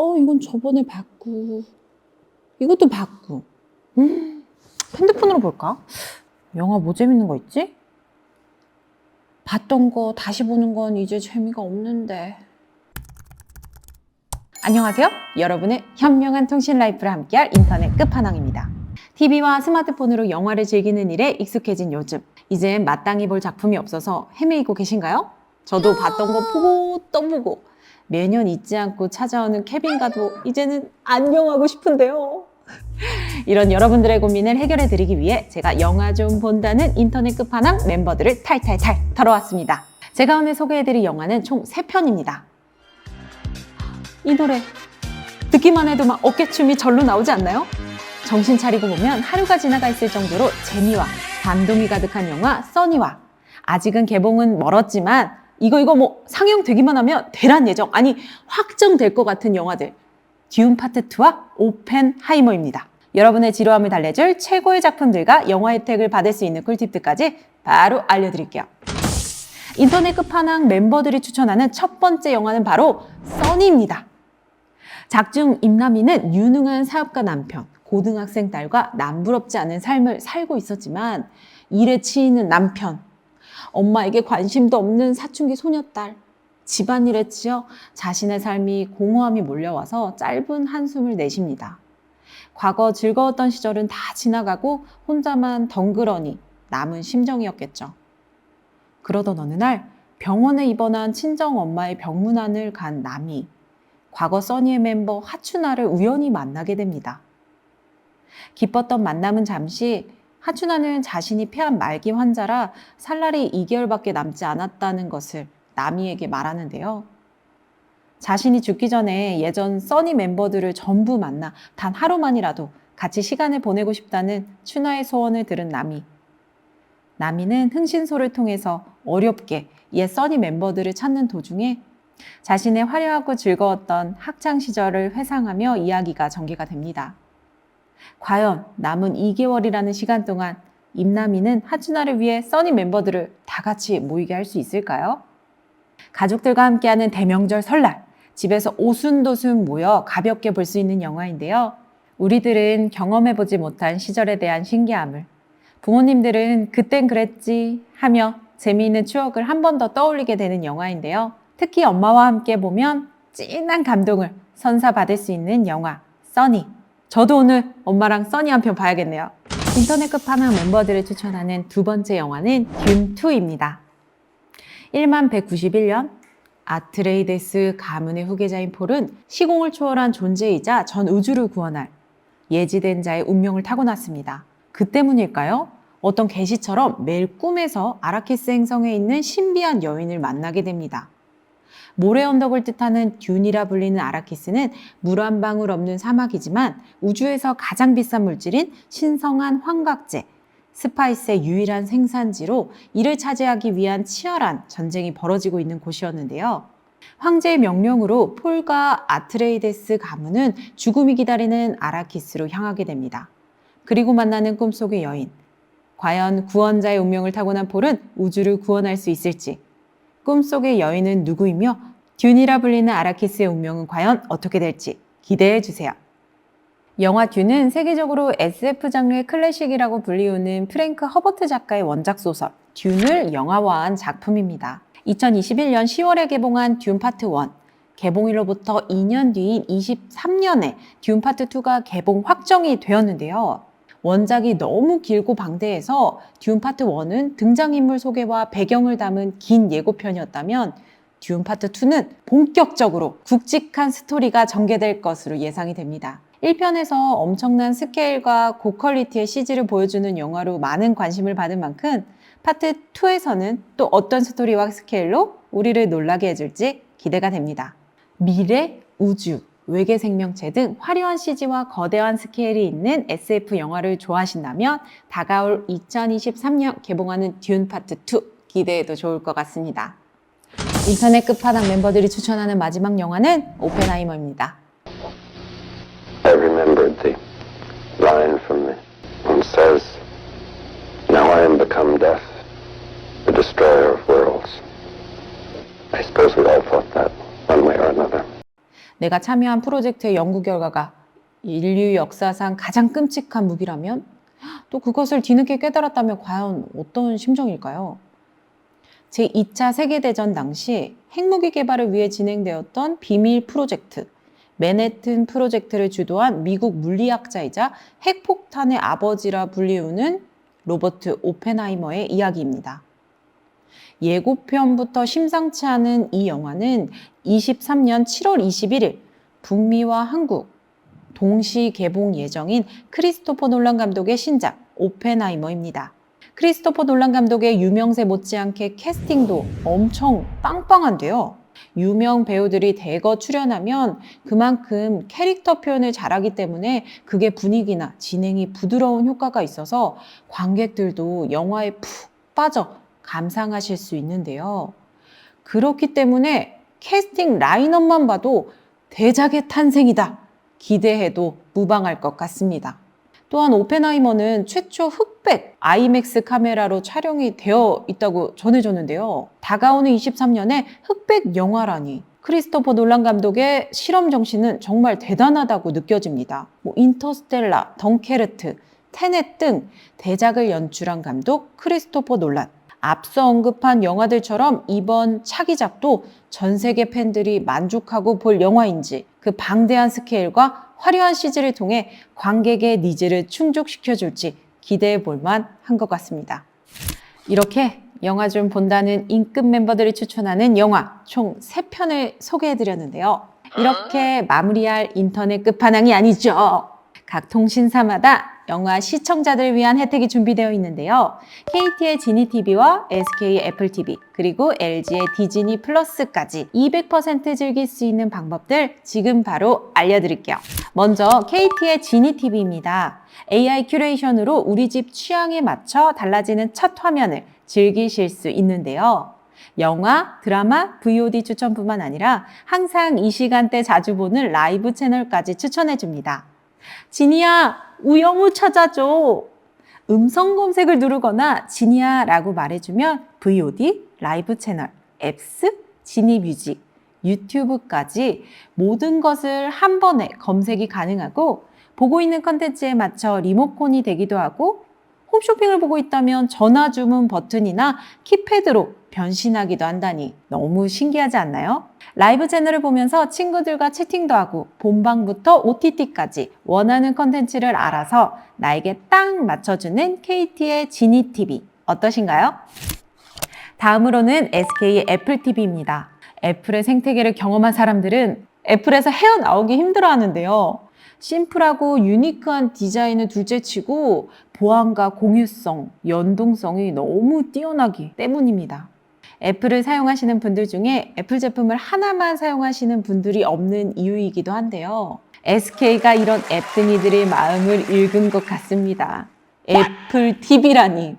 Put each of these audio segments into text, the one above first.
어, 이건 저번에 봤고. 이것도 봤고. 음, 핸드폰으로 볼까? 영화 뭐 재밌는 거 있지? 봤던 거 다시 보는 건 이제 재미가 없는데. 안녕하세요. 여러분의 현명한 통신 라이프를 함께할 인터넷 끝판왕입니다. TV와 스마트폰으로 영화를 즐기는 일에 익숙해진 요즘. 이젠 마땅히 볼 작품이 없어서 헤매이고 계신가요? 저도 봤던 거 보고 또 보고 매년 잊지 않고 찾아오는 케빈과도 이제는 안녕하고 싶은데요. 이런 여러분들의 고민을 해결해 드리기 위해 제가 영화 좀 본다는 인터넷 끝판왕 멤버들을 탈탈탈 털어왔습니다. 제가 오늘 소개해 드릴 영화는 총 3편입니다. 이 노래 듣기만 해도 막 어깨춤이 절로 나오지 않나요? 정신 차리고 보면 하루가 지나가 있을 정도로 재미와 감동이 가득한 영화 써니와 아직은 개봉은 멀었지만 이거 이거 뭐 상영 되기만 하면 대란 예정 아니 확정될 것 같은 영화들 듀운 파트 2와 오펜하이머입니다. 여러분의 지루함을 달래줄 최고의 작품들과 영화 혜택을 받을 수 있는 꿀팁들까지 바로 알려드릴게요. 인터넷 끝판왕 멤버들이 추천하는 첫 번째 영화는 바로 써니입니다. 작중 임남이는 유능한 사업가 남편, 고등학생 딸과 남부럽지 않은 삶을 살고 있었지만 일에 치이는 남편, 엄마에게 관심도 없는 사춘기 소녀딸, 집안일에 치여 자신의 삶이 공허함이 몰려와서 짧은 한숨을 내쉽니다. 과거 즐거웠던 시절은 다 지나가고 혼자만 덩그러니 남은 심정이었겠죠. 그러던 어느 날 병원에 입원한 친정 엄마의 병문안을 간 남이 과거 써니의 멤버 하추나를 우연히 만나게 됩니다. 기뻤던 만남은 잠시 하추나는 자신이 폐암 말기 환자라 살날이 2개월밖에 남지 않았다는 것을 나미에게 말하는데요. 자신이 죽기 전에 예전 써니 멤버들을 전부 만나 단 하루만이라도 같이 시간을 보내고 싶다는 추나의 소원을 들은 나미. 나미는 흥신소를 통해서 어렵게 옛 써니 멤버들을 찾는 도중에 자신의 화려하고 즐거웠던 학창 시절을 회상하며 이야기가 전개가 됩니다. 과연 남은 2개월이라는 시간 동안 임남이는 하춘아를 위해 써니 멤버들을 다 같이 모이게 할 수 있을까요? 가족들과 함께하는 대명절 설날, 집에서 오순도순 모여 가볍게 볼 수 있는 영화인데요. 우리들은 경험해보지 못한 시절에 대한 신기함을, 부모님들은 그땐 그랬지 하며 재미있는 추억을 한 번 더 떠올리게 되는 영화인데요. 특히 엄마와 함께 보면 찐한 감동을 선사받을 수 있는 영화, 써니. 저도 오늘 엄마랑 써니 한 편 봐야겠네요. 인터넷 끝판왕 멤버들을 추천하는 두 번째 영화는 듄2입니다. 1만 191년 아트레이데스 가문의 후계자인 폴은 시공을 초월한 존재이자 전 우주를 구원할 예지된 자의 운명을 타고났습니다. 그 때문일까요? 어떤 계시처럼 매일 꿈에서 아라키스 행성에 있는 신비한 여인을 만나게 됩니다. 모래 언덕을 뜻하는 듄이라 불리는 아라키스는 물 한 방울 없는 사막이지만 우주에서 가장 비싼 물질인 신성한 환각제, 스파이스의 유일한 생산지로 이를 차지하기 위한 치열한 전쟁이 벌어지고 있는 곳이었는데요. 황제의 명령으로 폴과 아트레이데스 가문은 죽음이 기다리는 아라키스로 향하게 됩니다. 그리고 만나는 꿈속의 여인. 과연 구원자의 운명을 타고난 폴은 우주를 구원할 수 있을지. 꿈속의 여인은 누구이며 듄이라 불리는 아라키스의 운명은 과연 어떻게 될지 기대해 주세요. 영화 듄은 세계적으로 SF 장르의 클래식이라고 불리우는 프랭크 허버트 작가의 원작 소설 듄을 영화화한 작품입니다. 2021년 10월에 개봉한 듄 파트 1. 개봉일로부터 2년 뒤인 23년에 듄 파트 2가 개봉 확정이 되었는데요. 원작이 너무 길고 방대해서 듄 파트 1은 등장인물 소개와 배경을 담은 긴 예고편이었다면 듄 파트 2는 본격적으로 굵직한 스토리가 전개될 것으로 예상이 됩니다. 1편에서 엄청난 스케일과 고퀄리티의 CG를 보여주는 영화로 많은 관심을 받은 만큼 파트 2에서는 또 어떤 스토리와 스케일로 우리를 놀라게 해줄지 기대가 됩니다. 미래, 우주, 외계 생명체 등 화려한 CG와 거대한 스케일이 있는 SF 영화를 좋아하신다면 다가올 2023년 개봉하는 듄 파트 2 기대해도 좋을 것 같습니다. 인터넷 끝판왕 멤버들이 추천하는 마지막 영화는 오펜하이머입니다. I remembered the line from the one says, Now I am become death, the destroyer of worlds. I suppose we all thought that 내가 참여한 프로젝트의 연구 결과가 인류 역사상 가장 끔찍한 무기라면 또 그것을 뒤늦게 깨달았다면 과연 어떤 심정일까요? 제2차 세계대전 당시 핵무기 개발을 위해 진행되었던 비밀 프로젝트, 맨해튼 프로젝트를 주도한 미국 물리학자이자 핵폭탄의 아버지라 불리우는 로버트 오펜하이머의 이야기입니다. 예고편부터 심상치 않은 이 영화는 23년 7월 21일 북미와 한국 동시 개봉 예정인 크리스토퍼 놀란 감독의 신작 오펜하이머입니다. 크리스토퍼 놀란 감독의 유명세 못지않게 캐스팅도 엄청 빵빵한데요. 유명 배우들이 대거 출연하면 그만큼 캐릭터 표현을 잘하기 때문에 그게 분위기나 진행이 부드러운 효과가 있어서 관객들도 영화에 푹 빠져 감상하실 수 있는데요. 그렇기 때문에 캐스팅 라인업만 봐도 대작의 탄생이다. 기대해도 무방할 것 같습니다. 또한 오펜하이머는 최초 흑백 아이맥스 카메라로 촬영이 되어 있다고 전해졌는데요. 다가오는 23년에 흑백 영화라니 크리스토퍼 놀란 감독의 실험 정신은 정말 대단하다고 느껴집니다. 뭐 인터스텔라, 덩케르트, 테넷 등 대작을 연출한 감독 크리스토퍼 놀란. 앞서 언급한 영화들처럼 이번 차기작도 전 세계 팬들이 만족하고 볼 영화인지 그 방대한 스케일과 화려한 CG를 통해 관객의 니즈를 충족시켜줄지 기대해 볼만 한 것 같습니다. 이렇게 영화 좀 본다는 인급 멤버들이 추천하는 영화 총 3편을 소개해 드렸는데요. 이렇게 마무리할 인터넷 끝판왕이 아니죠. 각 통신사마다 영화 시청자들을 위한 혜택이 준비되어 있는데요. KT의 지니 TV와 SK의 애플 TV, 그리고 LG의 디즈니 플러스까지 200% 즐길 수 있는 방법들 지금 바로 알려드릴게요. 먼저 KT의 지니 TV입니다. AI 큐레이션으로 우리 집 취향에 맞춰 달라지는 첫 화면을 즐기실 수 있는데요. 영화, 드라마, VOD 추천뿐만 아니라 항상 이 시간대 자주 보는 라이브 채널까지 추천해 줍니다. 지니야, 우영우 찾아줘. 음성 검색을 누르거나 지니야라고 말해주면 VOD, 라이브 채널, 앱스, 지니 뮤직, 유튜브까지 모든 것을 한 번에 검색이 가능하고 보고 있는 컨텐츠에 맞춰 리모컨이 되기도 하고 홈쇼핑을 보고 있다면 전화 주문 버튼이나 키패드로 변신하기도 한다니 너무 신기하지 않나요? 라이브 채널을 보면서 친구들과 채팅도 하고 본방부터 OTT까지 원하는 컨텐츠를 알아서 나에게 딱 맞춰주는 KT의 지니TV 어떠신가요? 다음으로는 SK의 애플TV입니다. 애플의 생태계를 경험한 사람들은 애플에서 헤어나오기 힘들어 하는데요. 심플하고 유니크한 디자인을 둘째치고 보안과 공유성, 연동성이 너무 뛰어나기 때문입니다. 애플을 사용하시는 분들 중에 애플 제품을 하나만 사용하시는 분들이 없는 이유이기도 한데요. SK가 이런 앱등이들의 마음을 읽은 것 같습니다. 애플 TV라니.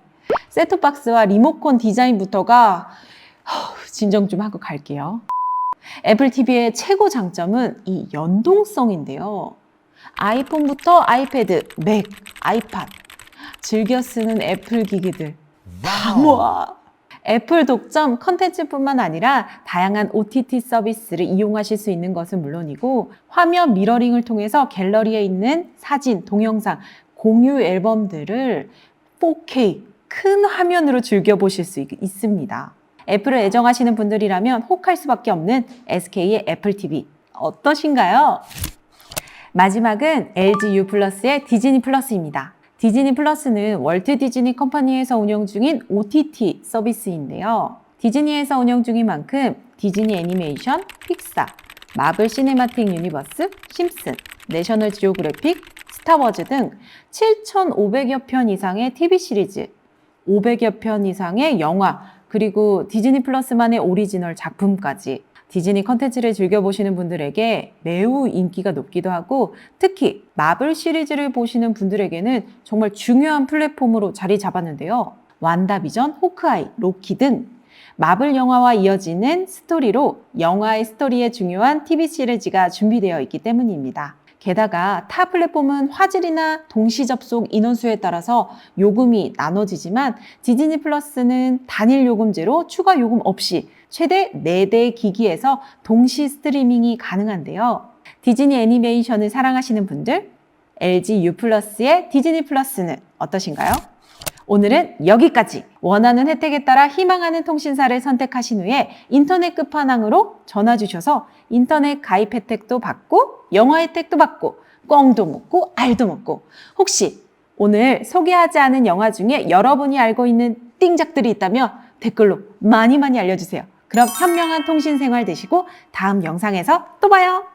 셋톱박스와 리모컨 디자인부터가 허, 진정 좀 하고 갈게요. 애플 TV의 최고 장점은 이 연동성인데요. 아이폰부터 아이패드, 맥, 아이팟, 즐겨 쓰는 애플 기기들 다 모아. 애플 독점 컨텐츠뿐만 아니라 다양한 OTT 서비스를 이용하실 수 있는 것은 물론이고 화면 미러링을 통해서 갤러리에 있는 사진, 동영상, 공유 앨범들을 4K 큰 화면으로 즐겨보실 수 있- 있습니다. 애플을 애정하시는 분들이라면 혹할 수밖에 없는 SK의 애플 TV 어떠신가요? 마지막은 LG U 플러스의 디즈니 플러스입니다. 디즈니 플러스는 월트 디즈니 컴퍼니에서 운영 중인 OTT 서비스인데요. 디즈니에서 운영 중인 만큼 디즈니 애니메이션, 픽사, 마블 시네마틱 유니버스, 심슨, 내셔널 지오그래픽, 스타워즈 등 7,500여 편 이상의 TV 시리즈, 500여 편 이상의 영화, 그리고 디즈니 플러스만의 오리지널 작품까지 디즈니 컨텐츠를 즐겨보시는 분들에게 매우 인기가 높기도 하고 특히 마블 시리즈를 보시는 분들에게는 정말 중요한 플랫폼으로 자리 잡았는데요. 완다비전, 호크아이, 로키 등 마블 영화와 이어지는 스토리로 영화의 스토리에 중요한 TV 시리즈가 준비되어 있기 때문입니다. 게다가 타 플랫폼은 화질이나 동시 접속 인원수에 따라서 요금이 나눠지지만 디즈니 플러스는 단일 요금제로 추가 요금 없이 최대 4대 기기에서 동시 스트리밍이 가능한데요. 디즈니 애니메이션을 사랑하시는 분들, LG U 플러스의 디즈니 플러스는 어떠신가요? 오늘은 여기까지 원하는 혜택에 따라 희망하는 통신사를 선택하신 후에 인터넷 끝판왕으로 전화 주셔서 인터넷 가입 혜택도 받고 영화 혜택도 받고 꽝도 먹고 알도 먹고 혹시 오늘 소개하지 않은 영화 중에 여러분이 알고 있는 띵작들이 있다면 댓글로 많이 많이 알려주세요. 그럼 현명한 통신 생활 되시고 다음 영상에서 또 봐요.